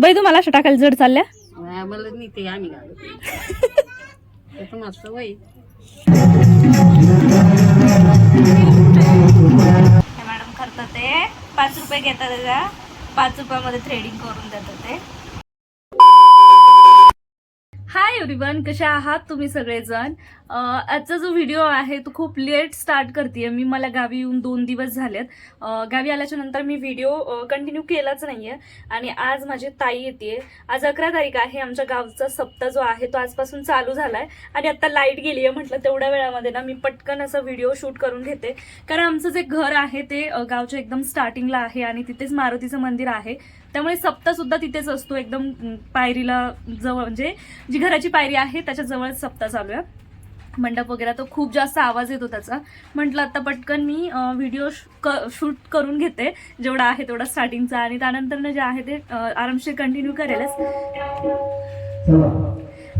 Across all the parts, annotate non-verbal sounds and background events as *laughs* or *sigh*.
बाई तुम्हाला अशा टाकायला जड चालल्या? आम्हाला नाही ते आम्ही घालत मॅडम करतात ते. पाच रुपये घेतात त्याच्या पाच रुपयामध्ये थ्रेडिंग करून देतात ते. हाय एव्हरीवन कशा आहात तुम्ही सगळेजण? आजचा जो व्हिडिओ आहे तो खूप लेट स्टार्ट करते मी मला गावी येऊन दोन दिवस झालेत. गावी आल्याच्यानंतर मी व्हिडिओ कंटिन्यू केलाच नाहीये. आणि आज माझी ताई येते आज अकरा तारीख आहे. आमच्या गावचा सप्ताह जो आहे तो आजपासून चालू झालाय. आणि आता लाइट गेली आहे म्हटलं तेवढ्या वेळामध्ये ना मी पटकन असा व्हिडिओ शूट करून घेते. कारण आमचं जे घर आहे ते गावच्या एकदम स्टार्टिंगला आहे आणि तिथेच मारुतीचं मंदिर आहे. त्यामुळे सप्ताह सुद्धा तिथेच असतो. एकदम पायरीला जवळ म्हणजे जी घराची पायरी आहे त्याच्या जवळच सप्ताह चालू आहे. मंडप वगैरे तो खूप जास्त आवाज येतो त्याचा. म्हटलं आता पटकन मी व्हिडिओ शूट करून घेते. जेवढा आहे तेवढा स्टार्टिंगचा आणि त्यानंतर जे आहे ते आरामशीर कंटिन्यू करेलच.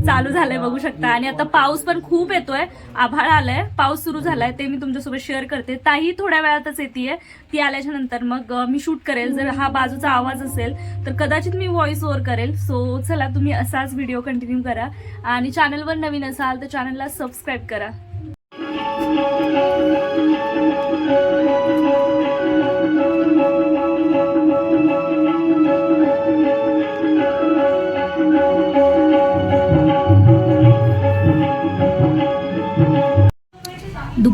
चालू झालंय बघू शकता. आणि आता पाऊस पण खूप येतोय. आभाळ आलाय. पाऊस सुरू झालाय. ते मी तुमच्यासोबत शेअर करते. ताही थोड्या वेळातच येते ती आल्याच्यानंतर मग मी शूट करेल. जर हा बाजूचा आवाज असेल तर कदाचित मी व्हॉइस ओव्हर करेल. सो चला तुम्ही असाच व्हिडिओ कंटिन्यू करा. आणि चॅनलवर नवीन असाल तर चॅनलला सबस्क्राईब करा.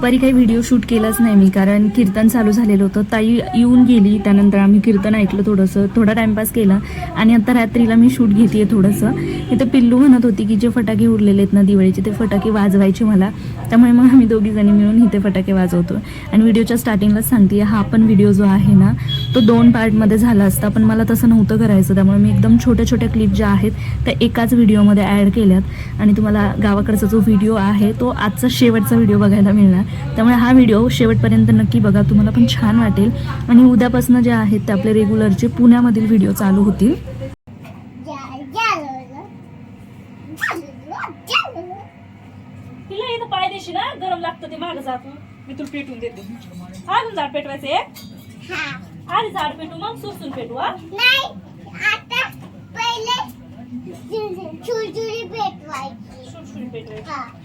दुपारी काही व्हिडिओ शूट केलाच नाही मी कारण कीर्तन चालू झालेलं होतं. ताई येऊन गेली त्यानंतर आम्ही कीर्तन ऐकलं थोडंसं थोडा टाइमपास केला. आणि आता रात्रीला मी शूट घेते थोडंसं. इथं पिल्लू म्हणत होती की जे फटाके उरलेले आहेत ना दिवाळीचे ते फटाके वाजवायचे मला. त्यामुळे मग आम्ही दोघीजणी मिळून इथे फटाके वाजवतो. आणि व्हिडिओच्या स्टार्टिंगलाच सांगते हा पण व्हिडिओ जो आहे ना तो दोन पार्टमध्ये झाला असता पण मला तसं नव्हतं करायचं. त्यामुळे मी एकदम छोट्या छोट्या क्लिप ज्या आहेत त्या एकाच व्हिडिओमध्ये ॲड केल्यात. आणि तुम्हाला गावाकडचा जो व्हिडिओ आहे तो आजचा शेवटचा व्हिडिओ बघायला मिळणार. त्यामुळे हा व्हिडिओ शेवटपर्यंत नक्की बघा. तुम्हाला पण छान वाटेल. आणि उद्यापासून जे आहेत ते आपले रेग्युलरचे पुण्यामधील व्हिडिओ चालू होतील. तिला इथं पाय देशी ना गरम लागतं ते मागं जातो. मी तुला पेटून देते. अजून झाड पेटवायचं आधी झाड पेटू मग सुरसून पेटू हा? सुरसुरी पेटवायची.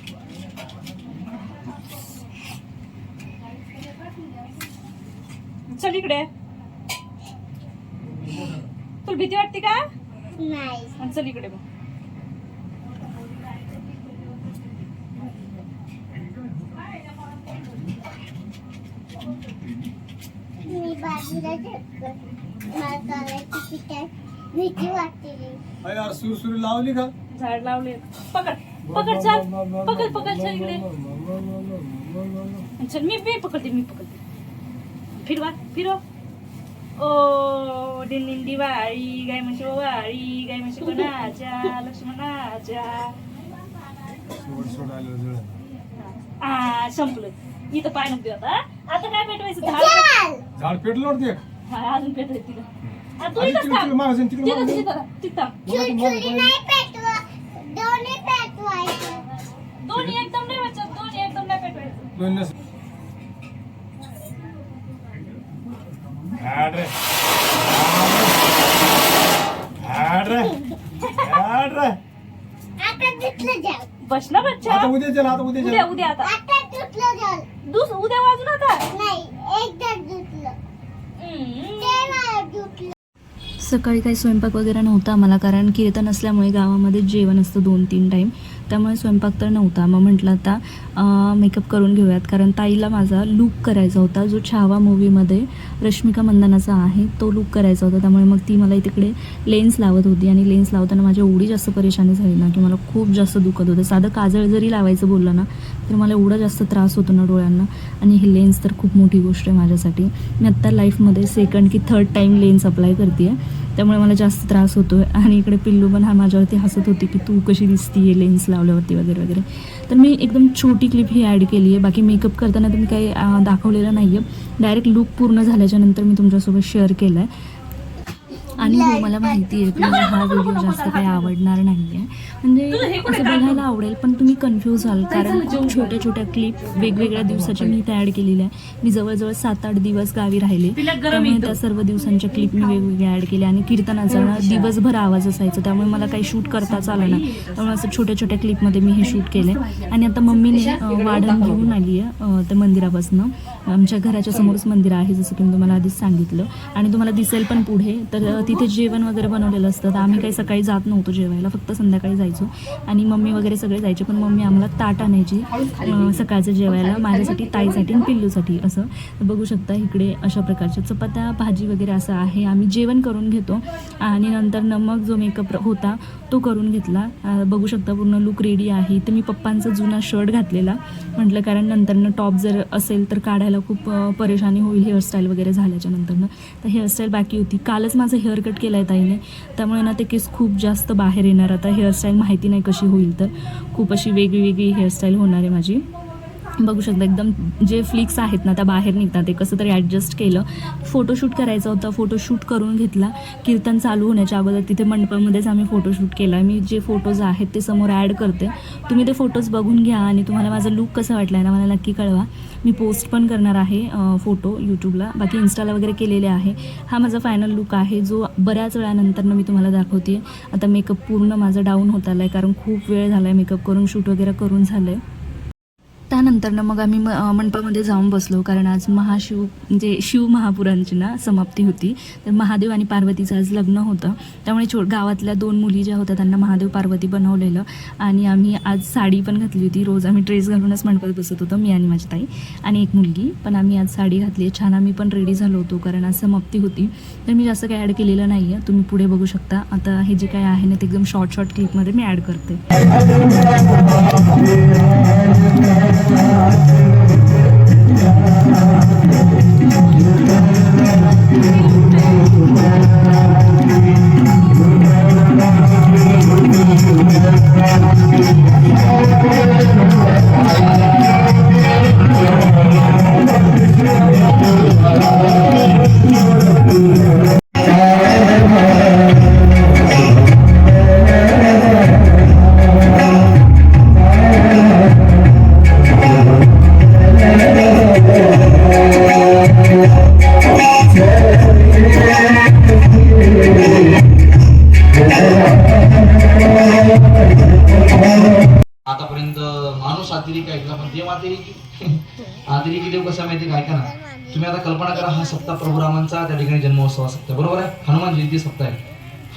चल इकडे. तुला भीती वाटते का? आणि चल इकडे मग भीती वाटते. अरे यार सुरसुरी लावली का? झाड लावले. पकड. पकड चल. पकड पकड चल इकडे. *laughs* चल मी मी पकडते मी पकडते. फिरवा फिरव ओ दिंडी दिवाळी गाय म्हशी वाळी गाय म्हशी कोणाच्या लक्ष्मणाच्या. आ संपलं. इथं पाय नको देऊ आता आता काय पेटवायचं? झाड झाड. पेटलं एक. हा, अजून पेटवायचं आ, तू तिकडे- थांब. तिथं तिथं तिथं बघा तू मागं पाहिजे. नाही पेटवा. दोन्ही पेटवायचं. दोन्ही एकदम नाही वाचत दोन्ही एकदम नाही पेटवायचं. दोन नस- हाड रे. हाड रे. हाड रे. आता तुटलं जाल बस ना बच्चा. आता उद्या चल आता उद्या उद्या चल. उद्या आता. आता तुटलं जाल दुस उद्या वाजून आता. नाही एकदा तुटलं हम्म. ते मला तुटलं सकाळी काही स्वयंपाक वगैरे नव्हता मला कारण कीर्तन असल्यामुळे गावामध्ये जेवण असतं दोन तीन टाईम त्यामुळे स्वयंपाक तर नव्हता. मग म्हटलं आता मेकअप करून घेऊयात. कारण ताईला माझा लूक करायचा होता जो छावा मूवीमध्ये रश्मिका मंदनाचा आहे तो लूक करायचा होता. त्यामुळे मग ती मला तिकडे लेन्स लावत होती. आणि लेन्स लावताना माझी एवढी जास्त परेशानी झाली ना की मला खूप जास्त दुखत होतं. साधं काजळ जरी लावायचं बोललं ना तर मला एवढा जास्त त्रास होतो ना डोळ्यांना. आणि ही लेन्स तर खूप मोठी गोष्ट आहे माझ्यासाठी. मी आत्ता लाईफमध्ये सेकंड की थर्ड टाईम लेन्स अप्लाय करते आहे त्यामुळे मला जास्त त्रास होतो आहे आणि इकडे पिल्लू पण हा माझ्यावरती हसत होती की तू कशी दिसती लेन्स लावल्यावरती वगैरे वगैरे. तर मी एकदम छोटी क्लिप ही ॲड केली आहे बाकी मेकअप करताना तुम्ही काही दाखवलेलं नाही आहे डायरेक्ट लूक पूर्ण झाल्याच्यानंतर मी तुमच्यासोबत शेअर केलं आहे आणि हो मला माहिती आहे तुम्हाला हा व्हिडिओ जास्त काही आवडणार नाही आहे म्हणजे असं बघायला आवडेल पण तुम्ही कन्फ्यूज व्हाल. कारण खूप छोट्या छोट्या क्लिप वेगवेगळ्या दिवसाच्या मी त्या ॲड केलेल्या आहे मी जवळजवळ सात आठ दिवस गावी राहिले. त्यामुळे त्या सर्व दिवसांच्या क्लिप मी वेगवेगळ्या ॲड केल्या आणि कीर्तनाचा ना दिवसभर आवाज असायचा. त्यामुळे मला काही शूट करताच आलं नाही. त्यामुळे असं छोट्या छोट्या क्लिपमध्ये मी हे शूट केले आणि आता मम्मीने वाढण घेऊन आली आहे त्या मंदिरापासून. आमच्या घराच्या समोरच मंदिर आहे जसं की मी तुम्हाला आधीच सांगितलं. आणि तुम्हाला दिसेल पण पुढे तर तिथे जेवण वगैरे बनवलेलं असतं. तर आम्ही काही सकाळी जात नव्हतो जेवायला फक्त संध्याकाळी जायचो. आणि मम्मी वगैरे सगळे जायचे पण मम्मी आम्हाला ताट आणायची सकाळचं जेवायला माझ्यासाठी ताईसाठी आणि पिल्लूसाठी असं. तर बघू शकता इकडे अशा प्रकारच्या चपात्या भाजी वगैरे असं आहे. आम्ही जेवण करून घेतो. आणि नंतर न मग जो मेकअप होता तो करून घेतला. बघू शकता पूर्ण लुक रेडी आहे. तर मी पप्पांचा जुना शर्ट घातलेला. म्हटलं कारण नंतरनं टॉप जर असेल तर काढायला खूप परेशानी होईल हेअरस्टाईल वगैरे झाल्याच्या नंतरनं. तर हेअरस्टाईल बाकी होती. कालच माझं हेअर कट केलं आहे ताईने. त्यामुळे ना ते केस खूप जास्त बाहेर येणार. आता हेअरस्टाईल माहिती नाही कशी होईल तर. खूप अशी वेगळी वेगळी हेअरस्टाईल होणार आहे माझी. बघू शकता एकदम जे फ्लिक्स आहेत ना त्या बाहेर निघतात. ते कसं तरी ॲडजस्ट केलं. फोटोशूट करायचा होता. फोटोशूट करून घेतला. कीर्तन चालू होण्याच्या अगोदर तिथे मंडपामध्येच आम्ही फोटोशूट केला. मी जे फोटोज आहेत ते समोर ॲड करते. तुम्ही ते फोटोज बघून घ्या आणि तुम्हाला माझा लुक कसा वाटला आहे ना मला नक्की कळवा. मी पोस्ट पण करणार आहे फोटो यूट्यूबला बाकी इन्स्टाला वगैरे केलेले आहे. हा माझा फायनल लुक आहे. जो बऱ्याच वेळानंतरनं मी तुम्हाला दाखवते आता मेकअप पूर्ण माझा डाऊन होत आला आहे कारण खूप वेळ झाला आहे मेकअप करून शूट वगैरे करून झालं आहे त्यानंतरनं मग आम्ही म मंडपामध्ये जाऊन बसलो कारण आज महाशिव म्हणजे शिव महापुरांची ना समाप्ती होती. तर महादेव आणि पार्वतीचं आज लग्न होतं. त्यामुळे छो गावातल्या दोन मुली ज्या होत्या त्यांना महादेव पार्वती बनवलेलं. आणि आम्ही आज साडी पण घातली होती. रोज आम्ही ड्रेस घालूनच मंडपात बसत होतो मी आणि माझी ताई. आणि एक मुलगी. पण आम्ही आज साडी घातली आहे. छान आम्ही पण रेडी झालो होतो कारण आज समाप्ती होती. तर मी जास्त काही ॲड केलेलं नाही आहे तुम्ही पुढे बघू शकता. आता हे जे काय आहे ना ते एकदम शॉर्ट शॉर्ट क्लिपमध्ये मी ॲड करते. Thank you. माणूस अतिरेक ऐकला पण देव अतिरेकी अतिरेकी *laughs* देव कसा माहिती काय ना तुम्ही आता कल्पना करा हा सप्ताह प्रभुरामांचा त्या ठिकाणी जन्मोत्सव सप्ताह बरोबर आहे? हनुमान जयंती सप्ताह आहे.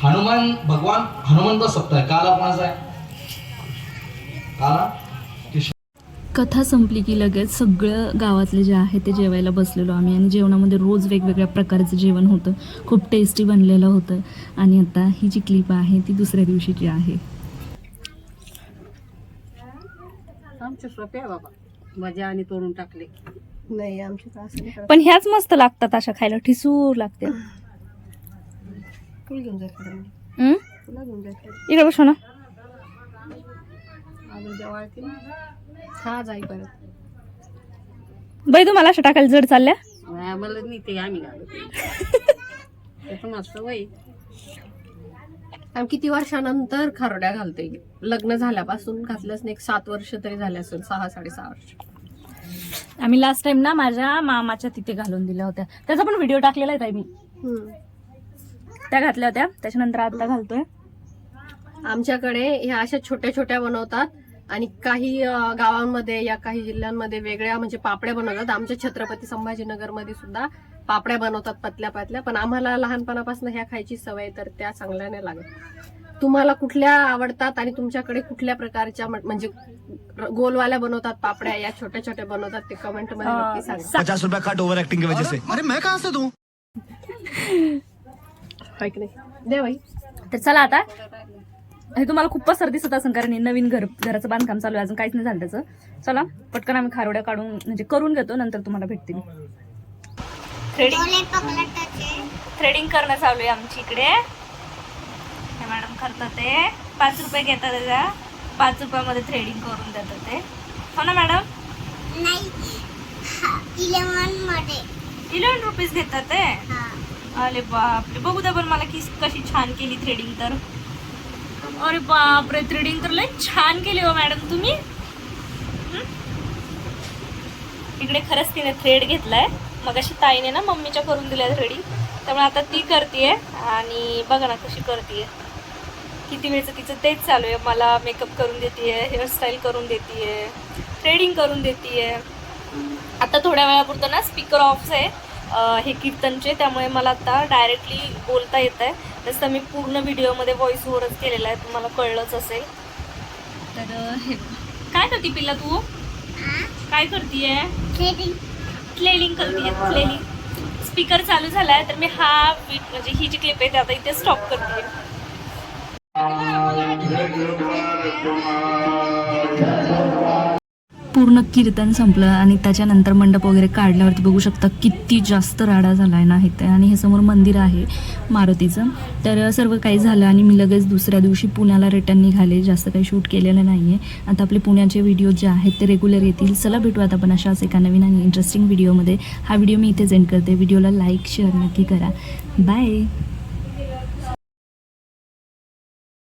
हनुमान भगवान हनुमंत सप्ताह आहे. काला कोणाचा आहे? काला? कथा संपली की लगेच सगळं गावातले जे आहे ते जेवायला बसलेलो आम्ही आणि जेवणामध्ये रोज वेगवेगळ्या प्रकारचं जेवण होतं. खूप टेस्टी बनलेलं होतं. आणि आता ही जी क्लिप आहे ती दुसऱ्या दिवशीची आहे. आमचे सोपे आहे बाबा. मजा आणि तोडून टाकले. नाही तर असं नाही करत. पण ह्याच मस्त लागतात अशा खायला ठिसूर लागते. तुला घेऊन जायचं का? हम्म? तुला घेऊन जायचं इकडे. बसो ना. हा जाई परत. बाई तुम्हाला अशा टाकायला जड चालल्या? आम्हाला नाही ते आम्ही *laughs* ते पण असं वय आम्ही किती वर्षानंतर खारोड्या घालतोय. लग्न झाल्यापासून घातलंच नाही. एक सात वर्ष तरी झाले असेल. सहा साडेसहा वर्ष. आम्ही लास्ट टाइम ना माझ्या मामाच्या तिथे घालून दिल्या होत्या. त्याचा पण व्हिडिओ टाकलेला आहे मी. त्या घातल्या होत्या. त्याच्यानंतर आता घालतोय. आमच्याकडे ह्या अशा छोट्या छोट्या बनवतात आणि काही अं, गावांमध्ये या काही जिल्ह्यांमध्ये वेगळ्या म्हणजे पापड्या बनवतात. आमच्या छत्रपती संभाजीनगरमध्ये सुद्धा पापड्या बनवतात पतल्या पतल्या पण आम्हाला लहानपणापासून ह्या खायची सवय तर त्या चांगल्या नाही लागत. तुम्हाला कुठल्या आवडतात आणि तुमच्याकडे कुठल्या प्रकारच्या म्हण- म्हणजे गोलवाल्या बनवतात पापड्या या छोट्या छोट्या बनवतात ते कमेंटमध्ये नक्की सांगा. पचास रुपया कट ओवर एक्टिंग की वजह से. अरे मैं कहाँ से दूं? होय की नाही? दे बाई. तर चला आता. हे तुम्हाला खूप पसर दिसत असेल कारण हे नवीन घर घराचं बांधकाम चालू आहे अजून काहीच नाही झालं त्याचं. चला पटकन आम्ही खारोड्या काढून म्हणजे करून घेतो नंतर तुम्हाला भेटते मी थ्रेडिंग थ्रेडिंग करणं चालू आहे आमची इकडे. हे मॅडम करतात ते. पाच रुपये घेतात त्याच्या पाच रुपयामध्ये थ्रेडिंग करून देतात ते. हो ना मॅडममध्ये. इलेवन रुपीज घेतात ते? हा. अरे बापरे. बघू द्या पण मला की कशी छान केली थ्रेडिंग तर. अरे बापरे थ्रेडिंग तर लय छान केली हो मॅडम तुम्ही? इकडे खरंच तिने थ्रेड घेतलाय. मग अशी ताईने ना मम्मीच्या करून दिल्या थ्रेडिंग त्यामुळे आता ती करते आणि बघा ना कशी करते किती वेळचं तिचं तेच चालू आहे. मला मेकअप करून देते हेअरस्टाईल करून देते थ्रेडिंग करून देते आता थोड्या वेळापुरतं ना स्पीकर ऑफ आहे. हे कीर्तनचे त्यामुळे मला आता डायरेक्टली बोलता येत आहे तसं मी पूर्ण व्हिडिओमध्ये व्हॉइस ओव्हरच केलेला आहे तुम्हाला कळलंच असेल. तर हे काय करते पिल्ला तू? काय करतीये? थ्रेडिंग क्लेलिंग करते क्लेलिंग स्पीकर चालू झाला आहे तर मी हा बीट म्हणजे ही जी क्लिप आहे आता इथे स्टॉप करते. पूर्ण कीर्तन संपलं आणि त्याच्यानंतर मंडप वगैरे काढल्यावरती बघू शकता किती जास्त राडा झाला आहे ना इथे आणि हे समोर मंदिर आहे मारुतीचं. तर सर्व काही झालं आणि मी लगेच दुसऱ्या दिवशी पुण्याला रिटर्न निघाले. जास्त काही शूट केलेलं नाही आहे आता आपले पुण्याचे व्हिडिओ जे आहेत ते रेग्युलर येतील. चला भेटू आता आपण अशाच एका नवीन आणि इंटरेस्टिंग व्हिडिओमध्ये हा व्हिडिओ मी इथे एंड करते. व्हिडिओला लाईक शेअर नक्की करा. बाय